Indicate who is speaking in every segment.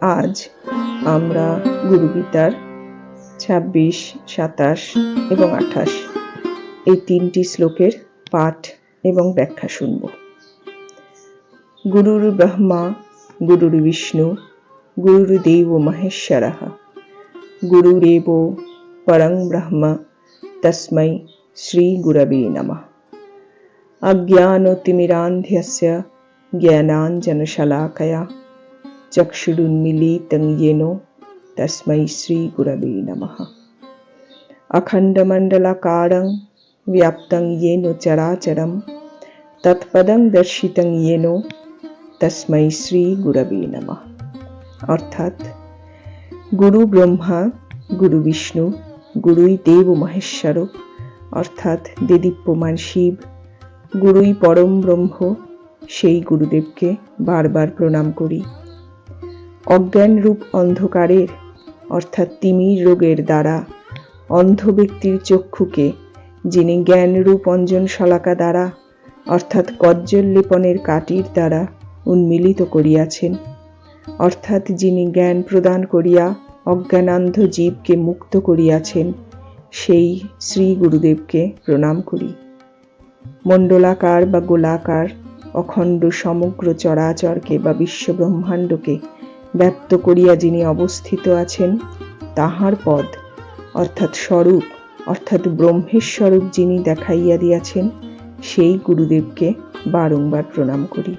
Speaker 1: আজ আমরা গুরুগীতার ছাব্বিশ, সাতাশ এবং আঠাশ এই তিনটি শ্লোকের পাঠ এবং ব্যাখ্যা শুনব। গুরুর ব্রহ্মা, গুরুর বিষ্ণু গুরুদেব মহেশ্বরা গুরুরেব পরং ব্রহ্ম শ্রী গুরবে নম। অজ্ঞানতিমিরান্ধ্যস্য জ্ঞানাঞ্জনশলাকয়া चक्षुरुन्मिलितं তসমৈ तस्मै श्रीगुरवे नमः। ব্যাপ্তং व्याप्तं येन তৎপদং দর্শিতং ইয়েন তসমৈ শ্রী গুরবে অর্থাৎ গুরু ব্রহ্মা গুরু বিষ্ণু গুরুই দেব মহেশ্বর অর্থাৎ দেদীপ্যমান শিব গুরুই পরম ব্রহ্ম সেই গুরুদেবকে বারবার প্রণাম করি। অজ্ঞান রূপ অন্ধকারের, অর্থাৎ তিমির রোগের দ্বারা। অন্ধ ব্যক্তির চক্ষুকে, যিনি জ্ঞান রূপ অঞ্জন শলাকা দ্বারা, অর্থাৎ কজ্জল লেপনের কাটির দ্বারা উন্মিলিত করিয়াছেন। অর্থাৎ যিনি জ্ঞান প্রদান করিয়া অজ্ঞানান্ধ জীবকে মুক্ত করিয়াছেন, সেই শ্রী গুরুদেবকে প্রণাম করি। মণ্ডলাকার বা গোলাকার, অখণ্ড সমগ্র চরাচরকে বা বিশ্বব্রহ্মাণ্ডকে ব্যক্ত করিয়া যিনি অবস্থিত আছেন, তাহার পদ, অর্থাৎ স্বরূপ, অর্থাৎ ব্রহ্মের স্বরূপ যিনি দেখাইয়া দিয়াছেন, সেই গুরুদেবকে বারংবার প্রণাম করি।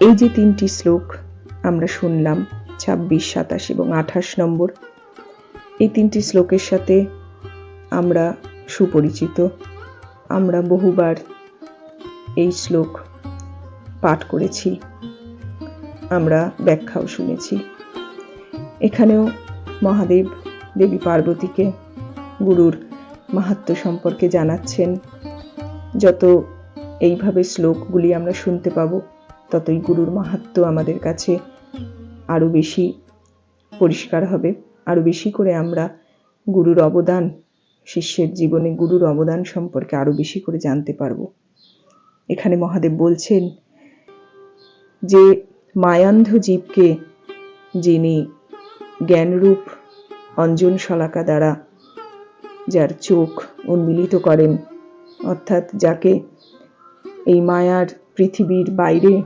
Speaker 1: এই যে তিনটি শ্লোক আমরা শুনলাম, ছাব্বিশ, সাতাশ এবং আঠাশ নম্বর, এই তিনটি শ্লোকের সাথে আমরা সুপরিচিত। আমরা বহুবার এই শ্লোক পাঠ করেছি। আমরা ব্যাখ্যাও শুনেছি। এখানেও মহাদেব দেবী পার্বতীকে গুরুর মাহাত্ম সম্পর্কে জানাচ্ছেন। যত এইভাবে শ্লোকগুলি আমরা শুনতে পাব, ততই গুরুর মাহাত্ম আমাদের কাছে আরও বেশি পরিষ্কার হবে। আরও বেশি করে আমরা গুরুর অবদান, শিষ্যের জীবনে গুরুর অবদান সম্পর্কে আরও বেশি করে জানতে পারব। এখানে মহাদেব বলছেন যে মায়ান্ধ জীবকে যিনি জ্ঞানরূপ অঞ্জন শলাকা দ্বারা যার চোখ উন্মিলিত করেন, অর্থাৎ যাকে এই মায়ার পৃথিবীর বাইরে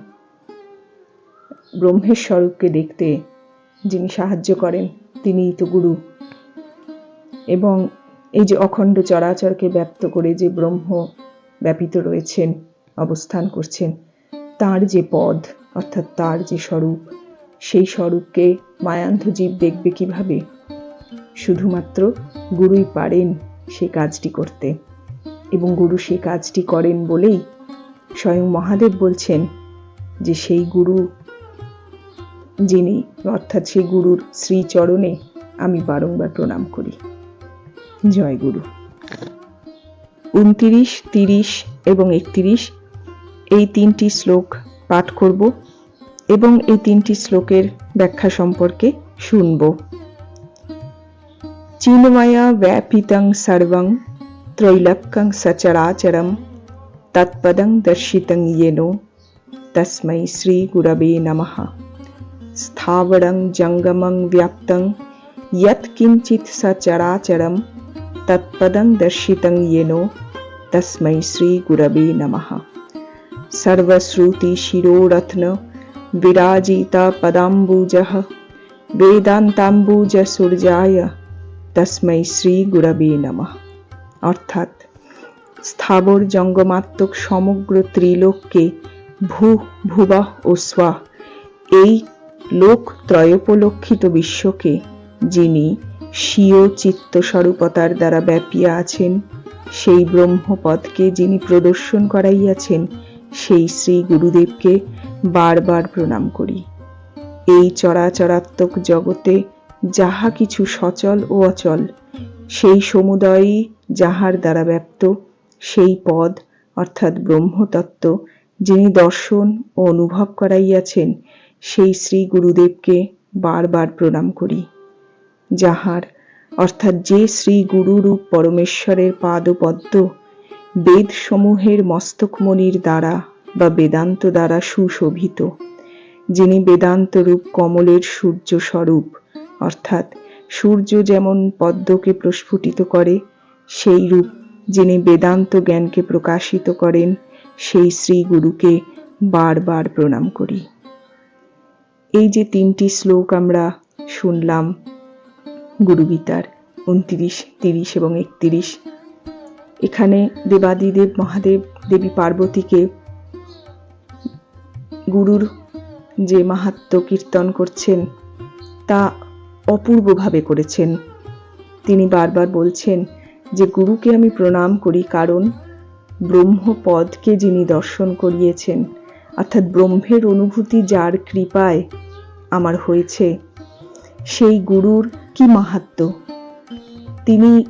Speaker 1: ব্রহ্মের স্বরূপকে দেখতে যিনি সাহায্য করেন, তিনিই তো গুরু। এবং এই যে অখণ্ড চরাচরকে ব্যক্ত করে যে ব্রহ্ম ব্যাপিত রয়েছেন, অবস্থান করছেন তার যে পদ, অর্থাৎ তার যে স্বরূপ, সেই স্বরূপকে মায়ান্ধ জীব দেখবে কীভাবে? শুধুমাত্র গুরুই পারেন সেই কাজটি করতে। এবং গুরু সে কাজটি করেন বলেই স্বয়ং মহাদেব বলছেন যে সেই গুরু যিনি, অর্থাৎ সেই গুরুর শ্রীচরণে আমি বারংবার প্রণাম করি। জয় গুরু। উনতিরিশ, তিরিশ এবং একত্রিশ এই তিনটি শ্লোক পাঠ করব এবং এই তিনটি শ্লোকের ব্যাখ্যা সম্পর্কে শুনব। চিন্ময়া ব্যাপিতং সর্বং ত্রৈলক্যং সচরাচরম তৎপদং দর্শিতং ইয়েনো তস্মৈ শ্রীগুরবে নমঃ। স্থাবরং জঙ্গমং ব্যাপ্তং ইয়ৎকিঞ্চিত সচরাচরম তৎপদং দর্শিতং তসমৈ তস্মৈ শ্রীগুরবে নমঃ সর্বশ্রুতি শিরোরত্ন বিরাজিতা सर्वश्रुतिशिरोरत्न विराजितपदाम्बुजः বেদান্তাম্বুজসূর্যায় তস্মৈ শ্রী গুরবে নমঃ অর্থাৎ স্থাবর জঙ্গমাত্মক সমগ্র ত্রিলোককে ভূ ভুবাহ ও স্বা এই লোক ত্রয়োপলক্ষিত বিশ্বকে যিনি স্বীয় চিত্তস্বরূপতার দ্বারা ব্যাপিয়া আছেন, সেই ব্রহ্মপদকে যিনি প্রদর্শন করাইয়াছেন সেই শ্রী গুরুদেবকে বারবার প্রণাম করি। এই চরাচরাত্মক জগতে যাহা কিছু সচল ও অচল, সেই সমুদয়ই যাহার দ্বারা ব্যপ্ত, সেই পদ, অর্থাৎ ব্রহ্মতত্ত্ব, যিনি দর্শন ও অনুভব করাইয়াছেন, সেই শ্রী গুরুদেবকে বারবার প্রণাম করি। যাহার, অর্থাৎ যে শ্রী গুরুরূপ পরমেশ্বরের পাদপদ্ম বেদসমূহের মস্তকমণির দ্বারা বা বেদান্ত দ্বারা সুশোভিত, যিনি বেদান্ত রূপ কমলের সূর্য স্বরূপ অর্থাৎ সূর্য যেমন পদ্মকে প্রস্ফুটিত করে, সেই রূপ যিনি বেদান্ত জ্ঞানকে প্রকাশিত করেন, সেই শ্রী গুরুকে বারবার প্রণাম করি। এই যে তিনটি শ্লোক আমরা শুনলাম, গুরুগীতার উনত্রিশ, তিরিশ এবং একত্রিশ এখানে দেবাদিদেব, মহাদেব, দেবী পার্বতীকে গুরুর যে মাহাত্ম কীর্তন করছেন, তা অপূর্বভাবে করেছেন। তিনি বারবার বলছেন যে, গুরুকে আমি প্রণাম করি কারণ ব্রহ্মপদকে যিনি দর্শন করিয়েছেন, অর্থাৎ ব্রহ্মের অনুভূতি যার কৃপায় আমার হয়েছে, সেই গুরুর কি মাহাত্ম তিনি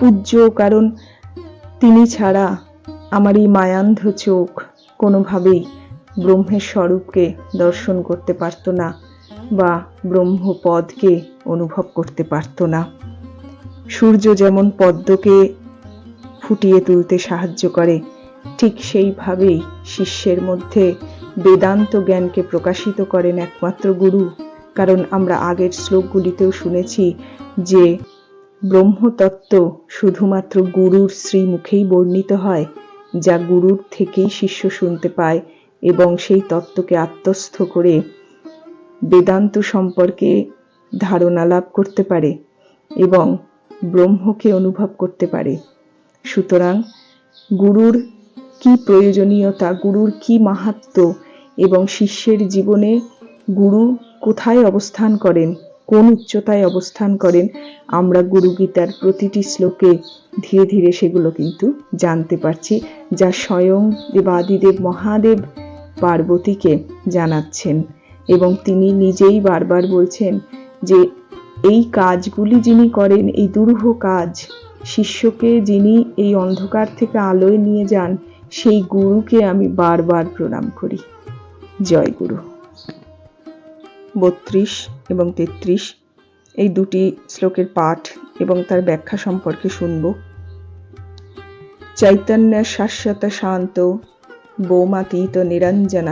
Speaker 1: পূজ্য, কারণ তিনি ছাড়া আমার এই মায়ান্ধ চোখ কোনোভাবেই ব্রহ্মের স্বরূপকে দর্শন করতে পারত না বা ব্রহ্মপদকে অনুভব করতে পারত না। সূর্য যেমন পদ্মকে ফুটিয়ে তুলতে সাহায্য করে, ঠিক সেইভাবেই শিষ্যের মধ্যে বেদান্ত জ্ঞানকে প্রকাশিত করেন একমাত্র গুরু। কারণ আমরা আগের শ্লোকগুলিতেও শুনেছি যে ব্রহ্মতত্ত্ব শুধুমাত্র গুরুর শ্রীমুখেই বর্ণিত হয়, যা গুরুর থেকেই শিষ্য শুনতে পায় এবং সেই তত্ত্বকে আত্মস্থ করে বেদান্ত সম্পর্কে ধারণা লাভ করতে পারে এবং ব্রহ্মকে অনুভব করতে পারে। সুতরাং গুরুর কি প্রয়োজনীয়তা, গুরুর কি মাহাত্ম এবং শিষ্যের জীবনে গুরু কোথায় অবস্থান করেন কোন উচ্চতায় অবস্থান করেন, আমরা গুরু গীতার প্রতিটি শ্লোকে ধীরে ধীরে সেগুলো কিন্তু জানতে পারছি, যা স্বয়ং দেবাদিদেব মহাদেব পার্বতীকে জানাচ্ছেন। এবং তিনি নিজেই বারবার বলছেন যে, এই কাজগুলি যিনি করেন, এই দুরূহ কাজ, শিষ্যকে যিনি এই অন্ধকার থেকে আলোয় নিয়ে যান, সেই গুরুকে আমি বারবার প্রণাম করি। জয় গুরু। বত্রিশ এবং তেত্রিশ। এই দুটি শ্লোকের পাঠ এবং তার ব্যাখ্যা সম্পর্কে শুনব। চৈতন্য শাশ্বত শান্ত বোমাতীত নিরঞ্জন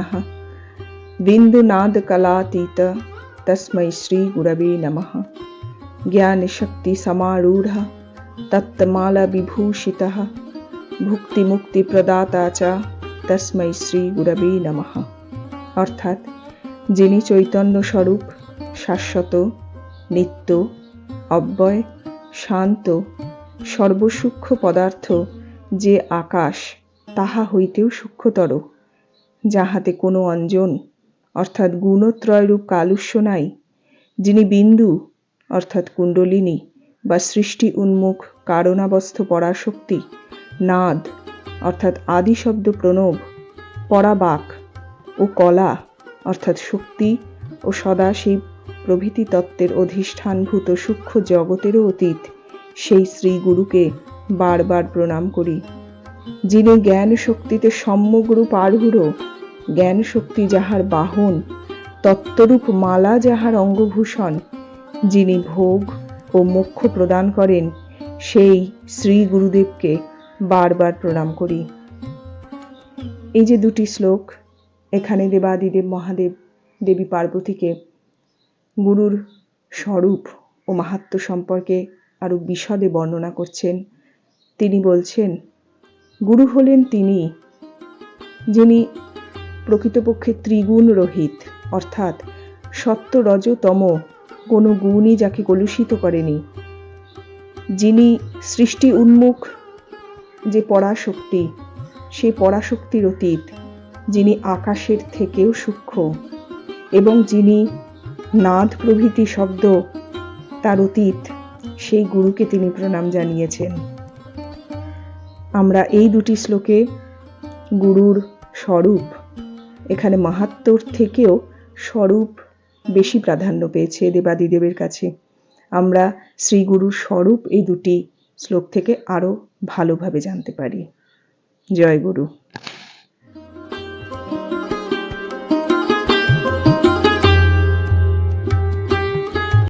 Speaker 1: বিন্দুনাদ কলাতীত তস্मै শ্রী গুরবে নমঃ। সমারূঢ় তত্তমালা বিভূষিতः ভুক্তিমুক্তিপ্রদাতা চ তস্मै শ্রী গুরবে নমঃ। অর্থাৎ যিনি চৈতন্য স্বরূপ শাশ্বত, নিত্য, অব্যয়, শান্ত, সর্বসূক্ষ্ম পদার্থ যে আকাশ, তাহা হইতেও সূক্ষ্মতর, যাহাতে কোনো অঞ্জন, অর্থাৎ গুণত্রয়রূপ কালুষ্য নাই, যিনি বিন্দু, অর্থাৎ কুণ্ডলিনী বা সৃষ্টি উন্মুখ কারণাবস্থ পরাশক্তি, নাদ, অর্থাৎ আদি শব্দ প্রণব, পরাবাক ও কলা, অর্থাৎ শক্তি ও সদাশিব প্রভৃতি তত্ত্বের অধিষ্ঠানভূত সূক্ষ্ম জগতেরও অতীত, সেই শ্রী গুরুকে বারবার প্রণাম করি, যিনি জ্ঞান শক্তিতে সম্যগ্রূপ আরূঢ় জ্ঞান শক্তি যাহার বাহন, তত্ত্বরূপ মালা যাহার অঙ্গভূষণ, যিনি ভোগ ও মোক্ষ প্রদান করেন, সেই শ্রী গুরুদেবকে বারবার প্রণাম করি। এই যে দুটি শ্লোক, এখানে দেবাদিদেব মহাদেব দেবী পার্বতীকে গুরুর স্বরূপ ও মাহাত্ম সম্পর্কে আরও বিশদে বর্ণনা করছেন। তিনি বলছেন, গুরু হলেন তিনি, যিনি প্রকৃতপক্ষে ত্রিগুণ রহিত অর্থাৎ সত্য রজতম কোনো গুণই যাকে কলুষিত করেনি। যিনি সৃষ্টি উন্মুখ যে পরাশক্তি সেই পরাশক্তির অতীত, যিনি আকাশের থেকেও সূক্ষ্ম, এবং যিনি নাদ প্রভৃতি শব্দ, তার অতীত, সেই গুরুকে তিনি প্রণাম জানিয়েছেন। আমরা এই দুটি শ্লোকে গুরুর স্বরূপ, এখানে মাহাত্মর থেকেও স্বরূপ বেশি প্রাধান্য পেয়েছে দেবাদিদেবের কাছে। আমরা শ্রীগুরুর স্বরূপ এই দুটি শ্লোক থেকে আরও ভালোভাবে জানতে পারি। জয় গুরু।